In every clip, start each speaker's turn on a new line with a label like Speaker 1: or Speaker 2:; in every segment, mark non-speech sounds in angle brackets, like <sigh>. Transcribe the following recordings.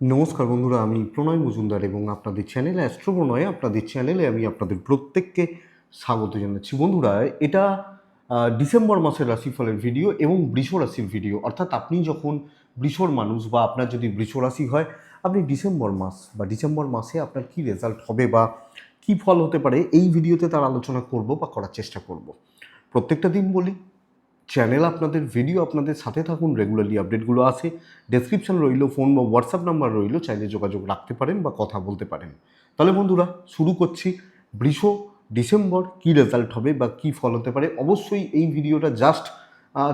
Speaker 1: নমস্কার বন্ধুরা, আমি প্রণয় মজুমদার এবং আপনাদের চ্যানেলে অ্যাস্ট্রো প্রণয় আপনাদের চ্যানেলে আমি আপনাদের প্রত্যেককে স্বাগত জানাচ্ছি। বন্ধুরা, এটা ডিসেম্বর মাসের রাশিফলের ভিডিও এবং বৃষ রাশির ভিডিও। অর্থাৎ আপনি যখন বৃষর মানুষ বা আপনার যদি বৃষ রাশি হয়, আপনি ডিসেম্বর মাস বা ডিসেম্বর মাসে আপনার কি রেজাল্ট হবে বা কি ফল হতে পারে, এই ভিডিওতে তার আলোচনা করব বা করার চেষ্টা করব। প্রত্যেকটা দিন বলি চ্যানেল আপনাদের ভিডিও আপনাদের সাথে থাকুন রেগুলারলি আপডেটগুলো আছে। ডেসক্রিপশন রইল ফোন বা হোয়াটসঅ্যাপ নাম্বার রইল, চাইলে যোগাযোগ রাখতে পারেন বা কথা বলতে পারেন। তাহলে বন্ধুরা, শুরু করছি। বৃষ, ডিসেম্বর কি রেজাল্ট হবে বা কি ফল হতে পারে? অবশ্যই এই ভিডিওটা জাস্ট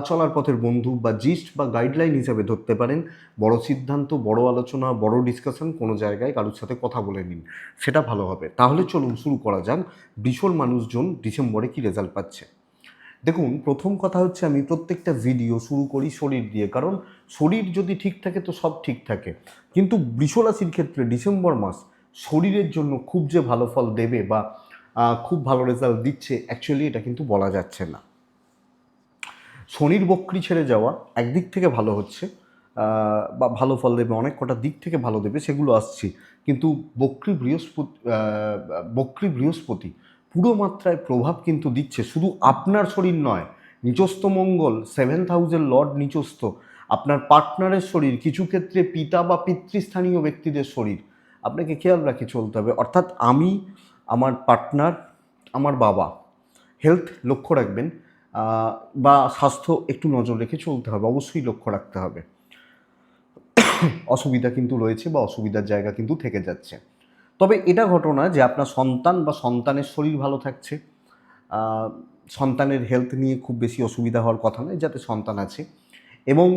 Speaker 1: চলার পথের বন্ধু বা জিস্ট বা গাইডলাইন হিসাবে ধরতে পারেন। বড় সিদ্ধান্ত, বড় আলোচনা, বড় ডিসকাশন কোনো জায়গায় কারোর সাথে কথা বলে নিন। সেটা ভালো হবে। তাহলে চলুন শুরু করা যাক। বৃষর মানুষজন ডিসেম্বরে কি রেজাল্ট পাচ্ছে? দেখুন, প্রথম কথা হচ্ছে আমি প্রত্যেকটা ভিডিও শুরু করি শরীর দিয়ে, কারণ শরীর যদি ঠিক থাকে তো সব ঠিক থাকে। কিন্তু বৃষরাশির ক্ষেত্রে ডিসেম্বর মাস শরীরের জন্য খুব যে ভালো ফল দেবে বা খুব ভালো রেজাল্ট দিচ্ছে অ্যাকচুয়ালি এটা কিন্তু বলা যাচ্ছে না। শনির বক্রি ছেড়ে যাওয়া একদিক থেকে ভালো হচ্ছে বা ভালো ফল দেবে, অনেক কটা দিক থেকে ভালো দেবে, সেগুলো আসছি। কিন্তু বক্রি বৃহস্পতি বক্রি বৃহস্পতি পুরো মাত্রায় প্রভাব কিন্তু দিচ্ছে। শুধু আপনার শরীর নয় নিচস্থ মঙ্গল সেভেন থাউজেন্ড লর্ড নিচস্থ আপনার পার্টনারের শরীর, কিছু ক্ষেত্রে পিতা বা পিতৃস্থানীয় ব্যক্তিদের শরীর। আপনাকে খেয়াল রাখে চলতে হবে। অর্থাৎ আমি, আমার পার্টনার আমার বাবা হেলথ লক্ষ্য রাখবেন বা স্বাস্থ্য একটু নজর রেখে চলতে হবে, অবশ্যই লক্ষ্য রাখতে হবে। <coughs> অসুবিধা কিন্তু রয়েছে বা অসুবিধার জায়গা কিন্তু থেকে যাচ্ছে। তবে এটা ঘটনা যে আপনার সন্তান বা সন্তানের শরীর ভালো থাকছে সন্তানের হেলথ নিয়ে খুব বেশি অসুবিধা হওয়ার কথা নয়, যাতে সন্তান আছে। এবং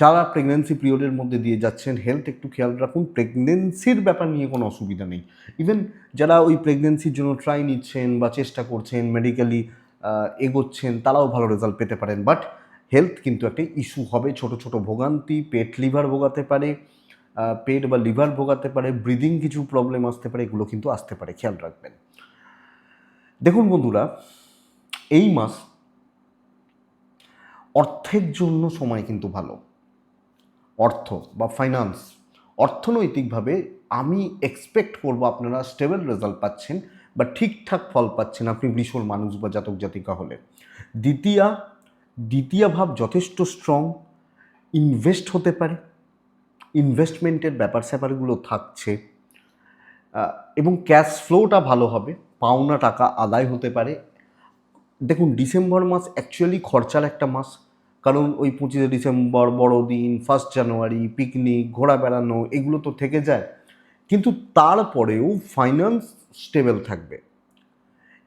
Speaker 1: যারা প্রেগনেন্সি পিরিয়ডের মধ্যে দিয়ে যাচ্ছেন হেলথ একটু খেয়াল রাখুন প্রেগনেন্সির ব্যাপার নিয়ে কোনো অসুবিধা নেই। ইভেন যারা ওই প্রেগনেন্সির জন্য ট্রাই নিচ্ছেন বা চেষ্টা করছেন মেডিকেলি এগোচ্ছেন, তারাও ভালো রেজাল্ট পেতে পারেন। বাট হেলথ কিন্তু একটা ইস্যু হবে। ছোট ছোট ভোগান্তি, পেট লিভার ভোগাতে পারে পেট বা লিভার ভোগাতে পারে, ব্রিদিং কিছু প্রবলেম আসতে পারে, এগুলো কিন্তু আসতে পারে, খেয়াল রাখবেন। দেখুন বন্ধুরা, এই মাস অর্থের জন্য সময় কিন্তু ভালো। অর্থ বা ফাইন্যান্স অর্থনৈতিকভাবে আমি এক্সপেক্ট করব আপনারা স্টেবল রেজাল্ট পাচ্ছেন বা ঠিকঠাক ফল পাচ্ছেন আপনি বৃষর মানুষ বা জাতক জাতিকা হলে। দ্বিতীয়া, দ্বিতীয় ভাব যথেষ্ট স্ট্রং ইনভেস্ট হতে পারে ইনভেস্টমেন্টের ব্যাপার স্যাপারগুলো থাকছে এবং ক্যাশ ফ্লোটা ভালো হবে, পাওনা টাকা আদায় হতে পারে। দেখুন, ডিসেম্বর মাস অ্যাকচুয়ালি খরচার একটা মাস, কারণ ওই পঁচিশে ডিসেম্বর, বড়দিন ফার্স্ট জানুয়ারি পিকনিক ঘোরা বেড়ানো, এগুলো তো থেকে যায়। কিন্তু তারপরেও ফাইন্যান্স স্টেবল থাকবে।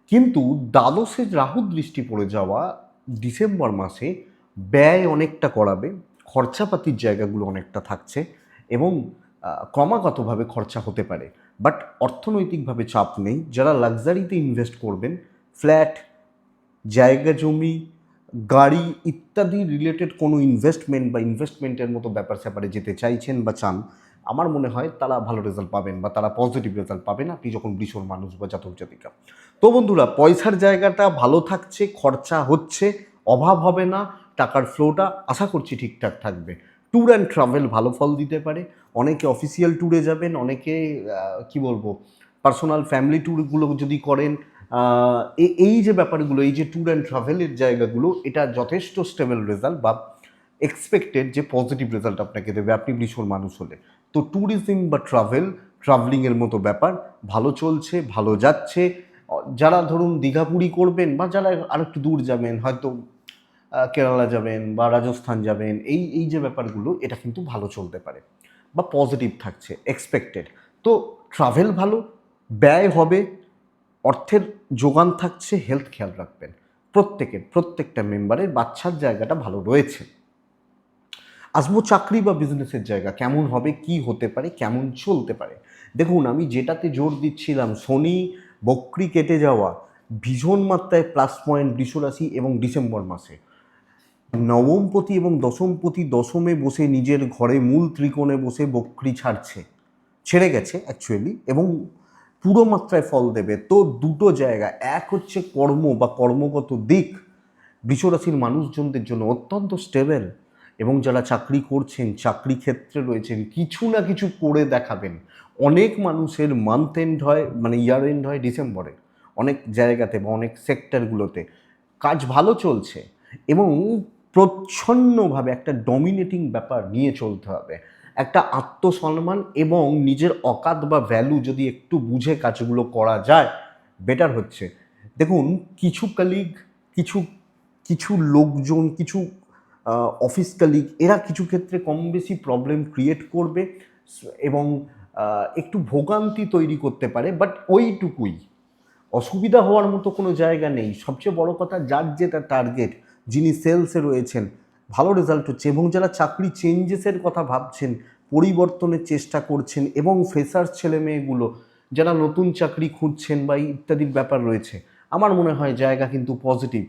Speaker 1: কিন্তু দ্বাদশে রাহু দৃষ্টি পড়ে যাওয়া ডিসেম্বর মাসে ব্যয় অনেকটা করাবে। খরচাপাতির জায়গাগুলো অনেকটা থাকছে এবং ক্রমাগতভাবে খরচা হতে পারে। বাট অর্থনৈতিকভাবে চাপ নেই। যারা লাক্সারিতে ইনভেস্ট করবেন, ফ্ল্যাট, জায়গা জমি, গাড়ি ইত্যাদি রিলেটেড কোনো ইনভেস্টমেন্ট বা ইনভেস্টমেন্টের মতো ব্যাপার স্যাপারে যেতে চাইছেন বা চান, আমার মনে হয় তারা ভালো রেজাল্ট পাবেন বা তারা পজিটিভ রেজাল্ট পাবেন আপনি যখন বৃষর মানুষ বা জাতক জাতিকা। তো বন্ধুরা, পয়সার জায়গাটা ভালো থাকছে, খরচা হচ্ছে, অভাব হবে না। টাকার ফ্লোটা আশা করছি ঠিকঠাক থাকবে। ট্যুর অ্যান্ড ট্রাভেল ভালো ফল দিতে পারে। অনেকে অফিসিয়াল ট্যুরে যাবেন, অনেকে কি বলব, পার্সোনাল ফ্যামিলি ট্যুরগুলো যদি করেন এই যে ব্যাপারগুলো, এই যে ট্যুর অ্যান্ড ট্রাভেলের জায়গাগুলো, এটা যথেষ্ট স্টেবল রেজাল্ট বা এক্সপেক্টেড যে পজিটিভ রেজাল্ট আপনাকে দেবে। আপনি বৃষর মানুষ হলে। তো ট্যুরিজম বা ট্রাভেল, ট্রাভেলিংয়ের মতো ব্যাপার, ভালো চলছে, ভালো যাচ্ছে। যারা ধরুন দীঘা পুরী করবেন বা যারা আরেকটু দূর যাবেন, হয়তো কেরালা যাবেন বা রাজস্থান যাবেন, এই এই যে ব্যাপারগুলো, এটা কিন্তু ভালো চলতে পারে বা পজিটিভ থাকছে এক্সপেক্টেড তো ট্রাভেল ভালো, ব্যয় হবে, অর্থের যোগান থাকছে হেলথ খেয়াল রাখবেন। প্রত্যেকের, প্রত্যেকটা মেম্বারের বাচ্চার জায়গাটা ভালো রয়েছে। আসব চাকরি বা বিজনেসের জায়গা কেমন হবে, কি হতে পারে, কেমন চলতে পারে? দেখুন, আমি যেটাতে জোর দিচ্ছিলাম শনি বক্রি কেটে যাওয়া, ভীষণ মাত্রায় প্লাস পয়েন্ট বৃষরাশি এবং ডিসেম্বর মাসে। নবমপতি এবং দশমপতি দশমে বসে নিজের ঘরে মূল ত্রিকোণে বসে বক্রি ছাড়ছে। ছেড়ে গেছে অ্যাকচুয়ালি এবং পুরো মাত্রায় ফল দেবে। তো দুটো জায়গা, এক হচ্ছে কর্ম বা কর্মগত দিক। বৃষরাশির মানুষজনদের জন্য অত্যন্ত স্টেবেল এবং যারা চাকরি করছেন, চাকরি ক্ষেত্রে রয়েছেন, কিছু না কিছু করে দেখাবেন। অনেক মানুষের মান্থ এন্ড হয় মানে ইয়ার এন্ড হয় ডিসেম্বরে, অনেক জায়গাতে বা অনেক সেক্টরগুলোতে কাজ ভালো চলছে এবং প্রচ্ছন্নভাবে একটা ডমিনেটিং ব্যাপার নিয়ে চলতে হবে। একটা আত্মসম্মান এবং নিজের অকাত বা ভ্যালু যদি একটু বুঝে কাজগুলো করা যায় বেটার হচ্ছে। দেখুন, কিছু কালিগ কিছু কিছু লোকজন, কিছু অফিস কালিগ এরা কিছু ক্ষেত্রে কম বেশি প্রবলেম ক্রিয়েট করবে এবং একটু ভোগান্তি তৈরি করতে পারে বাট ওইটুকুই। অসুবিধা হওয়ার মতো কোনো জায়গা নেই। সবচেয়ে বড় কথা যার যেটা টার্গেট যিনি সেলসে রয়েছেন, ভালো রেজাল্ট হচ্ছে এবং যারা চাকরি চেঞ্জেসের কথা ভাবছেন, পরিবর্তনের চেষ্টা করছেন এবং ফ্রেশার ছেলে মেয়েগুলো যারা নতুন চাকরি খুঁজছেন বা ইত্যাদির ব্যাপার রয়েছে, আমার মনে হয় জায়গা কিন্তু পজিটিভ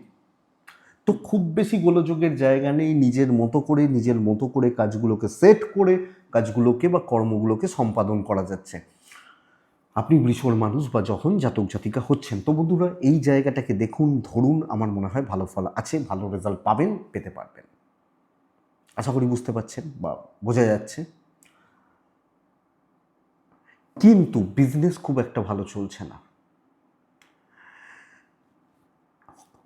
Speaker 1: তো খুব বেশি গোলযোগের জায়গা নেই নিজের মতো করে, নিজের মতো করে কাজগুলোকে সেট করে, কাজগুলোকে বা কর্মগুলোকে সম্পাদন করা যাচ্ছে। আপনি বৃষর মানুষ বা যখন জাতক জাতিকা হচ্ছেন, তো বন্ধুরা এই জায়গাটাকে দেখুন, ধরুন, আমার মনে হয় ভালো ফল আছে, ভালো রেজাল্ট পাবেন, পেতে পারবেন। আশা করি বুঝতে পারছেন বা বোঝা যাচ্ছে। কিন্তু বিজনেস খুব একটা ভালো চলছে না।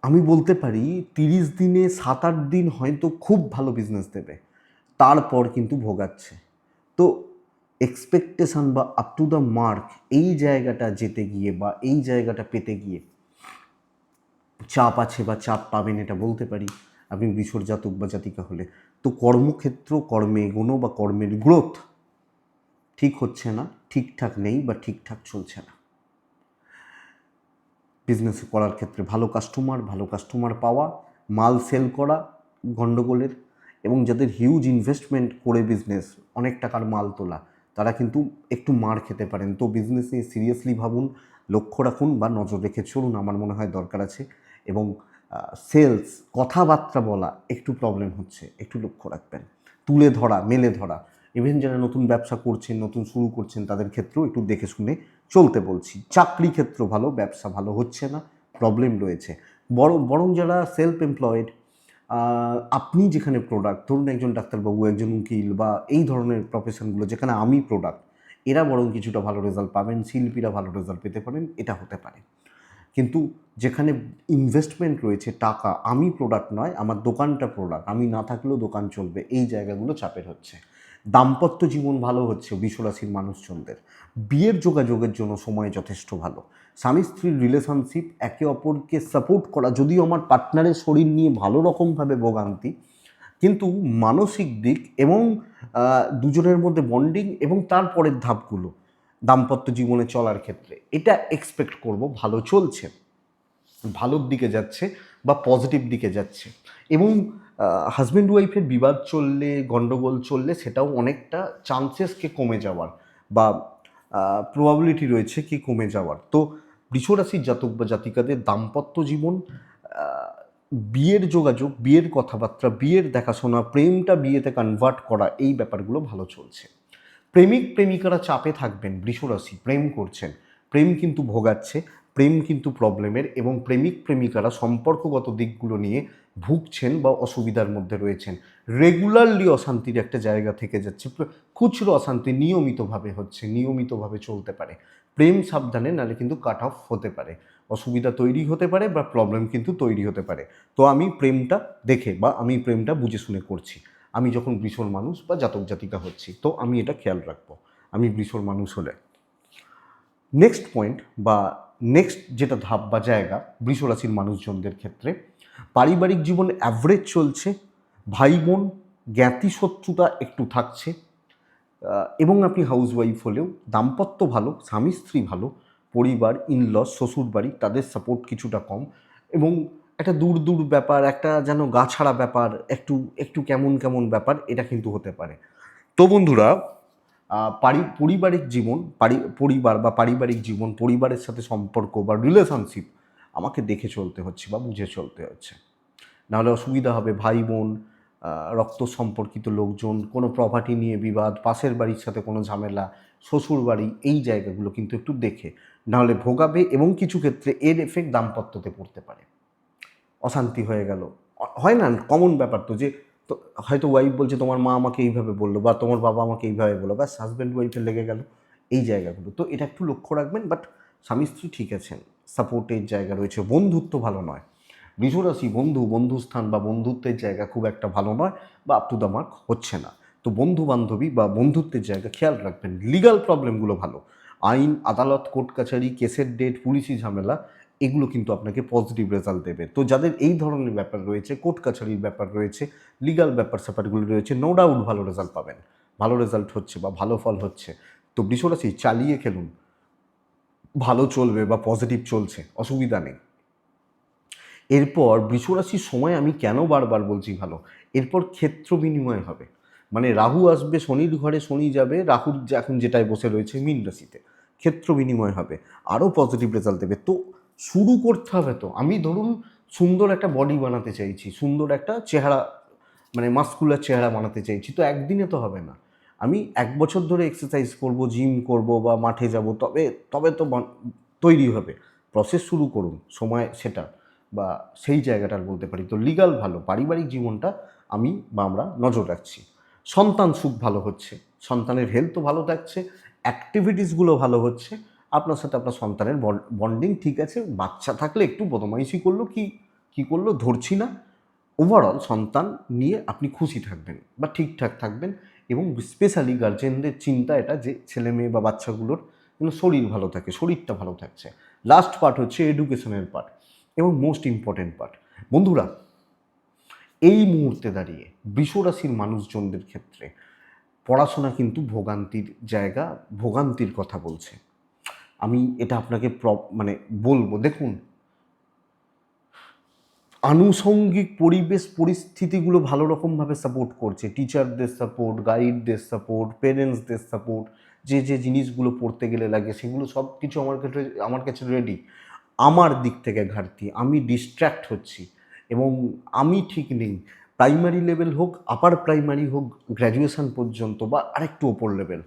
Speaker 1: আমি বলতে পারি, তিরিশ দিনে সাত আট দিন হয়তো খুব ভালো বিজনেস দেবে, তারপর কিন্তু ভোগাচ্ছে। তো এক্সপেকটেশন বা আপ টু দ্য মার্ক এই জায়গাটা যেতে গিয়ে বা এই জায়গাটা পেতে গিয়ে চাপ আছে বা চাপ পাবেন এটা বলতে পারি। আপনি বিশ্বর জাতক বা জাতিকা হলে। তো কর্মক্ষেত্র, কর্মে এগোনো বা কর্মের গ্রোথ ঠিক হচ্ছে না, ঠিকঠাক নেই বা ঠিকঠাক চলছে না। বিজনেস করার ক্ষেত্রে ভালো কাস্টমার ভালো কাস্টমার পাওয়া, মাল সেল করা গণ্ডগোলের এবং যাদের হিউজ ইনভেস্টমেন্ট করে বিজনেস অনেক টাকার মাল তোলা। তারা কিন্তু একটু মার খেতে পারেন। তো বিজনেস সিরিয়াসলি ভাবুন, লক্ষ্য রাখুন বা নজর রেখে চলুন, আমার মনে হয় দরকার আছে। এবং সেলস কথাবার্তা বলা একটু প্রবলেম হচ্ছে, একটু লক্ষ্য রাখবেন। তুলে ধরা, মেলে ধরা। ইভেন যারা নতুন ব্যবসা করছেন, নতুন শুরু করছেন, তাদের ক্ষেত্রেও একটু দেখে শুনে চলতে বলছি। চাকরি ক্ষেত্র ভালো, ব্যবসা ভালো হচ্ছে না প্রবলেম রয়েছে। বরং বরং যারা সেলফ এমপ্লয়েড আপনি যেখানে প্রোডাক্ট ধরুন একজন ডাক্তারবাবু, একজন উকিল বা এই ধরনের প্রফেশনগুলো যেখানে আমি প্রোডাক্ট এরা বরং কিছুটা ভালো রেজাল্ট পাবেন, শিল্পীরা ভালো রেজাল্ট পেতে পারেন, এটা হতে পারে। কিন্তু যেখানে ইনভেস্টমেন্ট রয়েছে টাকা, আমি প্রোডাক্ট নয়, আমার দোকানটা প্রোডাক্ট আমি না থাকলেও দোকান চলবে, এই জায়গাগুলো চাপের হচ্ছে। দাম্পত্য জীবন ভালো হচ্ছে বিশ্বরাশির মানুষজনদের। বিয়ের যোগাযোগের জন্য সময় যথেষ্ট ভালো। স্বামী স্ত্রীর রিলেশনশিপ একে অপরকে সাপোর্ট করা, যদিও আমার পার্টনারের শরীর নিয়ে ভালো রকমভাবে ভোগান্তি, কিন্তু মানসিক দিক এবং দুজনের মধ্যে বন্ডিং এবং তারপরের ধাপগুলো দাম্পত্য জীবনে চলার ক্ষেত্রে। এটা এক্সপেক্ট করব, ভালো চলছে। ভালোর দিকে যাচ্ছে বা পজিটিভ দিকে যাচ্ছে। এবং হাজব্যান্ড ওয়াইফের বিবাদ চললে গণ্ডগোল চললে সেটাও অনেকটা চান্সেসকে কমে যাওয়ার বা প্রবাবিলিটি রয়েছে কি কমে যাওয়ার। তো বৃষরাশির জাতক বা জাতিকাদের দাম্পত্য জীবন বিয়ের যোগাযোগ, বিয়ের কথাবার্তা, বিয়ের দেখাশোনা, প্রেমটা বিয়েতে কনভার্ট করা, এই ব্যাপারগুলো ভালো চলছে। প্রেমিক, প্রেমিকারা চাপে থাকবেন বৃষরাশি প্রেম করছেন, প্রেম কিন্তু ভোগাচ্ছে, প্রেম কিন্তু প্রবলেমের এবং প্রেমিক, প্রেমিকারা সম্পর্কগত দিকগুলো নিয়ে ভুগছেন বা অসুবিধার মধ্যে রয়েছেন। রেগুলারলি অশান্তির একটা জায়গা থেকে যাচ্ছে। খুচরো অশান্তি নিয়মিতভাবে হচ্ছে, নিয়মিতভাবে চলতে পারে। প্রেম সাবধানে নাহলে কিন্তু কাট অফ হতে পারে। অসুবিধা তৈরি হতে পারে বা প্রবলেম কিন্তু তৈরি হতে পারে। তো আমি প্রেমটা দেখে বা আমি প্রেমটা বুঝে শুনে করছি। আমি যখন বৃষর মানুষ বা জাতক জাতিকা হচ্ছি, তো আমি এটা খেয়াল রাখব। আমি বৃষর মানুষ হলে। নেক্সট পয়েন্ট বা নেক্সট যেটা ধাপ বা জায়গা বৃষরাশির মানুষজনদের ক্ষেত্রে, পারিবারিক জীবন অ্যাভারেজ চলছে, ভাই বোন, জ্ঞাতি শত্রুতা একটু থাকছে এবং আপনি হাউসওয়াইফ হলেও, দাম্পত্য ভালো, স্বামী স্ত্রী ভালো, পরিবার ইনলস শ্বশুর বাড়ি তাদের সাপোর্ট কিছুটা কম এবং একটা দূর দূর ব্যাপার, একটা যেন গা ছাড়া ব্যাপার, একটু একটু কেমন কেমন ব্যাপার, এটা কিন্তু হতে পারে। তো বন্ধুরা পারি, পারিবারিক জীবন, পারি, পরিবার বা পারিবারিক জীবন, পরিবারের সাথে সম্পর্ক বা রিলেশনশিপ আমাকে দেখে চলতে হচ্ছে বা বুঝে চলতে হচ্ছে। নাহলে অসুবিধা হবে ভাই, বোন রক্ত সম্পর্কিত লোকজন, কোনো প্রপার্টি নিয়ে বিবাদ, পাশের বাড়ির সাথে কোনো ঝামেলা, শ্বশুর বাড়ি, এই জায়গাগুলো কিন্তু একটু দেখে। নাহলে ভোগাবে এবং কিছু ক্ষেত্রে এর এফেক্ট দাম্পত্যতে পড়তে পারে। অশান্তি হয়ে গেল। হয় না? কমন ব্যাপার তো যে তো হয়তো ওয়াইফ বলছে, তোমার মা আমাকে এইভাবে বলল বা তোমার বাবা আমাকে এইভাবে বলল। ব্যাস হাজব্যান্ড ওয়াইফের লেগে গেল এই জায়গাগুলো। তো এটা একটু লক্ষ্য রাখবেন বাট স্বামী স্ত্রী ঠিক আছেন সাপোর্টের জায়গা রয়েছে। বন্ধুত্ব ভালো নয়। বৃষরাশি বন্ধু, বন্ধুস্থান বা বন্ধুত্বের জায়গা খুব একটা ভালো নয় বা আপ টু দ্য মার্ক হচ্ছে না। তো বন্ধু বান্ধবী বা বন্ধুত্বের জায়গা খেয়াল রাখবেন। লিগাল প্রবলেমগুলো ভালো। আইন, আদালত কোর্ট কাছারি কেসের ডেট পুলিশি ঝামেলা এগুলো কিন্তু আপনাকে পজিটিভ রেজাল্ট দেবে। তো যাদের এই ধরনের ব্যাপার রয়েছে কোর্ট কাছারির ব্যাপার রয়েছে লিগাল ব্যাপার স্যাপারগুলো রয়েছে নো ডাউট ভালো রেজাল্ট পাবেন। ভালো রেজাল্ট হচ্ছে বা ভালো ফল হচ্ছে। তো বৃষরাশি, চালিয়ে খেলুন। ভালো চলবে বা পজিটিভ চলছে, অসুবিধা নেই। এরপর বৃষরাশির সময় আমি কেন বারবার বলছি ভালো? এরপর ক্ষেত্র বিনিময় হবে। মানে রাহু আসবে, শনির ঘরে শনি যাবে, রাহুর এখন যেটায় বসে রয়েছে মীন রাশিতে। ক্ষেত্র বিনিময় হবে। আরও পজিটিভ রেজাল্ট দেবে। তো শুরু করতে হবে তো। আমি ধরুন সুন্দর একটা বডি বানাতে চাইছি, সুন্দর একটা চেহারা মানে মাস্কুলার চেহারা বানাতে চাইছি, তো একদিনে তো হবে না। আমি এক বছর ধরে এক্সারসাইজ করব জিম করব বা মাঠে যাব, তবে তবে তো তৈরি হবে। প্রসেস শুরু করুন, সময় সেটা, বা সেই জায়গাটার বলতে পারি। তো লিগাল ভালো, পারিবারিক জীবনটা আমি বা আমরা নজর রাখছি। সন্তান সুখ ভালো হচ্ছে, সন্তানের হেলথও ভালো থাকছে অ্যাক্টিভিটিসগুলো ভালো হচ্ছে আপনার সাথে আপনার সন্তানের বন্ডিং ঠিক আছে, বাচ্চা থাকলে একটু বদমাইশি করল, কি কি করল, ধরছি না। ওভারঅল সন্তান নিয়ে আপনি খুশি থাকবেন বা ঠিকঠাক থাকবেন এবং স্পেশালি গার্জেনদের চিন্তা এটা যে ছেলে মেয়ে বা বাচ্চাগুলোর যেন শরীর ভালো থাকে, শরীরটা ভালো থাকছে। লাস্ট পার্ট হচ্ছে এডুকেশনের পার্ট এবং মোস্ট ইম্পর্টেন্ট পার্ট বন্ধুরা, এই মুহূর্তে দাঁড়িয়ে বৃষরাশির মানুষজনদের ক্ষেত্রে পড়াশোনা কিন্তু ভোগান্তির জায়গা, ভোগান্তির কথা বলছে। আমি এটা আপনাকে মানে বলব, দেখুন। আনুষঙ্গিক পরিবেশ পরিস্থিতিগুলো ভালো রকমভাবে সাপোর্ট করছে। টিচারদের সাপোর্ট গাইডদের সাপোর্ট পেরেন্টসদের সাপোর্ট যে যে জিনিসগুলো পড়তে গেলে লাগে, সেগুলো সব কিছু আমার কাছে আমার কাছে রেডি আমার দিক থেকে ঘাটতি, আমি ডিস্ট্র্যাক্ট হচ্ছি এবং আমি ঠিক নেই। প্রাইমারি লেভেল হোক আপার প্রাইমারি হোক গ্র্যাজুয়েশন পর্যন্ত বা আরেকটু ওপর লেভেল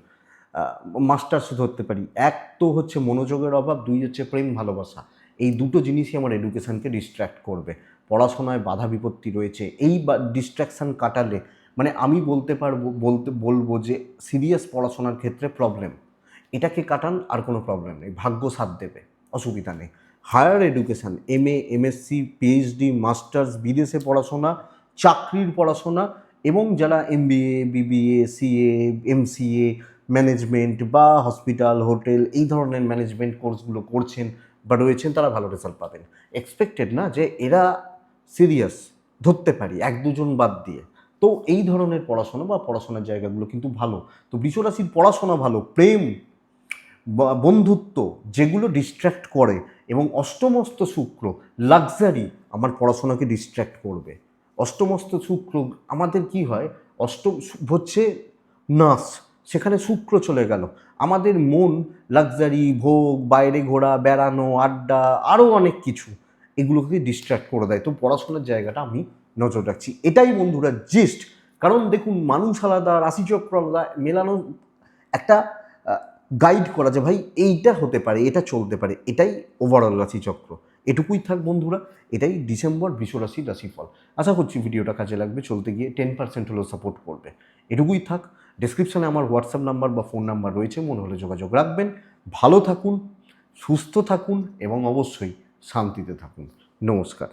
Speaker 1: মাস্টার্স ধরতে পারি। এক তো হচ্ছে মনোযোগের অভাব, দুই হচ্ছে প্রেম ভালোবাসা। এই দুটো জিনিসই আমার এডুকেশনকে ডিস্ট্র্যাক্ট করবে। পড়াশোনায় বাধা বিপত্তি রয়েছে। এই ডিস্ট্র্যাকশান কাটালে মানে আমি বলতে পারব, বলতে, বলব যে সিরিয়াস পড়াশোনার ক্ষেত্রে প্রবলেম এটাকে কাটান, আর কোনো প্রবলেম নেই। ভাগ্য সাথ দেবে। অসুবিধা নেই। Higher education M A MSc PhD masters বিদেশে পড়াশোনা, চাকরির পড়াশোনা, এবং যারা MBA BBA CA MCA management বা হসপিটাল হোটেল এই ধরনের ম্যানেজমেন্ট কোর্সগুলো করছেন বা রয়েছেন, তারা ভালো রেজাল্ট পাবেন। এক্সপেক্টেড না যে এরা সিরিয়াস ধরতে পারি, এক দুজন বাদ দিয়ে। তো এই ধরনের পড়াশোনা বা পড়াশোনার জায়গাগুলো কিন্তু ভালো। তো বিশ্বরাশির পড়াশোনা ভালো, প্রেম বন্ধুত্ব যেগুলো ডিস্ট্র্যাক্ট করে এবং অষ্টমস্ত শুক্র লাক্সারি আমার পড়াশোনাকে ডিস্ট্র্যাক্ট করবে। অষ্টমস্ত শুক্র আমাদের কি হয়? অষ্টম হচ্ছে নাচ সেখানে শুক্র চলে গেল। আমাদের মন লাক্সারি ভোগ, বাইরে ঘোরা, বেড়ানো, আড্ডা আরও অনেক কিছু এগুলোকে ডিস্ট্র্যাক্ট করে দেয়। তো পড়াশোনার জায়গাটা আমি নজর রাখছি। এটাই বন্ধুরা জিস্ট কারণ দেখুন, মানুষ আলাদা, রাশিচক্র আলাদা, মেলানো একটা গাইড করা যে ভাই এইটা হতে পারে, এটা চলতে পারে, এটাই ওভারঅল রাশিচক্র। এটুকুই থাক বন্ধুরা, এটাই ডিসেম্বর বিশ্বরাশির রাশিফল। আশা করছি ভিডিওটা কাজে লাগবে, চলতে গিয়ে টেন পার্সেন্ট হলেও সাপোর্ট করবে। এটুকুই থাক ডিসক্রিপশানে আমার হোয়াটসঅ্যাপ নাম্বার বা ফোন নাম্বার রয়েছে, মনে হলে যোগাযোগ রাখবেন। ভালো থাকুন, সুস্থ থাকুন এবং অবশ্যই শান্তিতে থাকুন। নমস্কার।